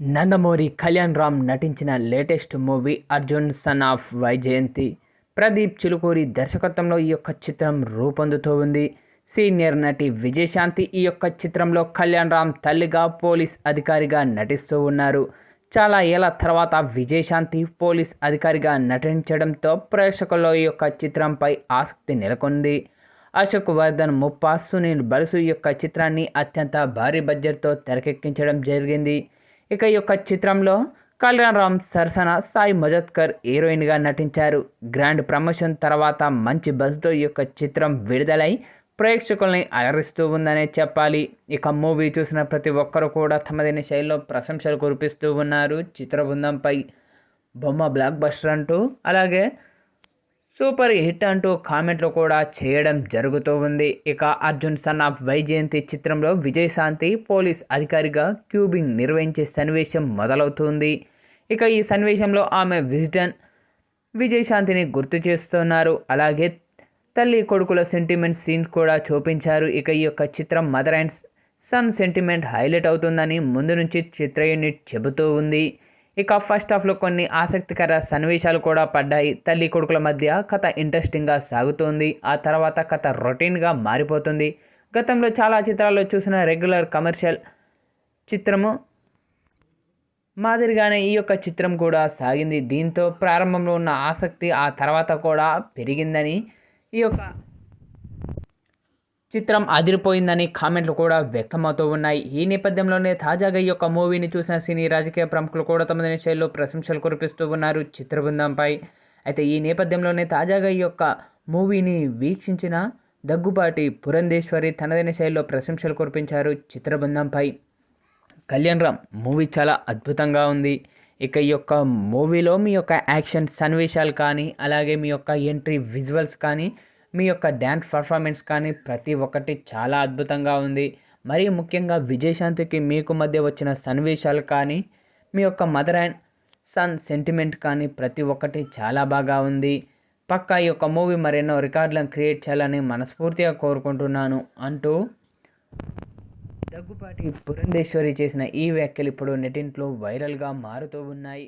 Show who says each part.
Speaker 1: నందమూరి కళ్యాణ్ రామ్ నటించిన latest movie Arjun son of Vyjayanthi. Pradeep Chilukuri దర్శకత్వంలో ఈ యొక్క చిత్రం రూపొందుతూ ఉంది. సీనియర్ నటి విజయశాంతి ఈ యొక్క చిత్రంలో కళ్యాణ్ రామ్ తల్లిగా పోలీస్ అధికారిగా నటిస్తూ ఉన్నారు. చాలా ఏళ్ళ తర్వాత విజయశాంతి పోలీస్ అధికారిగా నటించడంతో ప్రేక్షకుల్లో ఈ యొక్క చిత్రంపై ఆసక్తి నెలకొంది. అశోక్ వర్ధన్ ముప్పా సునీల్ బలుసు యొక్క చిత్రాన్ని అత్యంత భారీ బడ్జెట్తో తెరకెక్కించడం జరిగింది. ఇక ఈ యొక్క చిత్రంలో కళ్యాణ్ రామ్ సరసన సాయి మజత్కర్ హీరోయిన్గా నటించారు. గ్రాండ్ ప్రమోషన్ తర్వాత మంచి బస్తో ఈ యొక్క చిత్రం విడుదలై ప్రేక్షకుల్ని అలరిస్తూ ఉందనే చెప్పాలి. ఇక మూవీ చూసిన ప్రతి ఒక్కరు కూడా తమదైన శైలిలో ప్రశంసలు కురిపిస్తూ ఉన్నారు. చిత్ర బృందంపై బొమ్మ బ్లాక్ బస్టర్ అంటూ అలాగే సూపర్ హిట్ అంటూ కామెంట్లు కూడా చేయడం జరుగుతూ ఉంది. ఇక అర్జున్ సన్ ఆఫ్ వైజయంతి చిత్రంలో విజయశాంతి పోలీస్ అధికారిగా క్యూబింగ్ నిర్వహించే సన్నివేశం మొదలవుతుంది. ఇక ఈ సన్నివేశంలో ఆమె విజ్డన్ విజయశాంతిని గుర్తు చేస్తున్నారు. అలాగే తల్లి కొడుకుల సెంటిమెంట్ సీన్స్ కూడా చూపించారు. ఇక ఈ యొక్క చిత్రం mother and son sentiment highlight అవుతుందని ముందు నుంచి చిత్ర యూనిట్ చెబుతూ ఉంది. ఇక ఫస్ట్ హాఫ్లో కొన్ని ఆసక్తికర సన్నివేశాలు కూడా పడ్డాయి. తల్లి కొడుకుల మధ్య కథ ఇంట్రెస్టింగ్గా సాగుతోంది. ఆ తర్వాత కథ రొటీన్గా మారిపోతుంది. గతంలో చాలా చిత్రాల్లో చూసిన రెగ్యులర్ కమర్షియల్ చిత్రము మాదిరిగానే ఈ యొక్క చిత్రం కూడా సాగింది. దీంతో ప్రారంభంలో ఉన్న ఆసక్తి ఆ తర్వాత కూడా పెరిగిందని ఈ యొక్క చిత్రం అదిరిపోయిందని కామెంట్లు కూడా వ్యక్తమవుతూ ఉన్నాయి. ఈ నేపథ్యంలోనే తాజాగా ఈ యొక్క మూవీని చూసిన సినీ రాజకీయ ప్రముఖులు కూడా తమదైన శైలిలో ప్రశంసలు కురిపిస్తూ ఉన్నారు చిత్ర బృందంపై అయితే ఈ నేపథ్యంలోనే తాజాగా ఈ యొక్క మూవీని వీక్షించిన దగ్గుబాటి పురంధేశ్వరి తనదైన శైలిలో ప్రశంసలు కురిపించారు చిత్ర బృందంపై కళ్యాణ్ రామ్ మూవీ చాలా అద్భుతంగా ఉంది. ఇక ఈ యొక్క మూవీలో మీ యొక్క యాక్షన్ సన్నివేశాలు కానీ అలాగే మీ యొక్క ఎంట్రీ విజువల్స్ కానీ మీ యొక్క డ్యాన్స్ పర్ఫార్మెన్స్ కానీ ప్రతి ఒక్కటి చాలా అద్భుతంగా ఉంది. మరీ ముఖ్యంగా విజయశాంతికి మీకు మధ్య వచ్చిన సన్నివేశాలు కానీ మీ యొక్క మదర్ అండ్ సన్ సెంటిమెంట్ కానీ ప్రతి ఒక్కటి చాలా బాగా ఉంది. పక్కా ఈ యొక్క మూవీ మరెన్నో రికార్డులను క్రియేట్ చేయాలని మనస్ఫూర్తిగా కోరుకుంటున్నాను అంటూ దగ్గుపాటి పురంధేశ్వరి చేసిన ఈ వ్యాఖ్యలు ఇప్పుడు నెటింట్లో వైరల్గా మారుతూ ఉన్నాయి.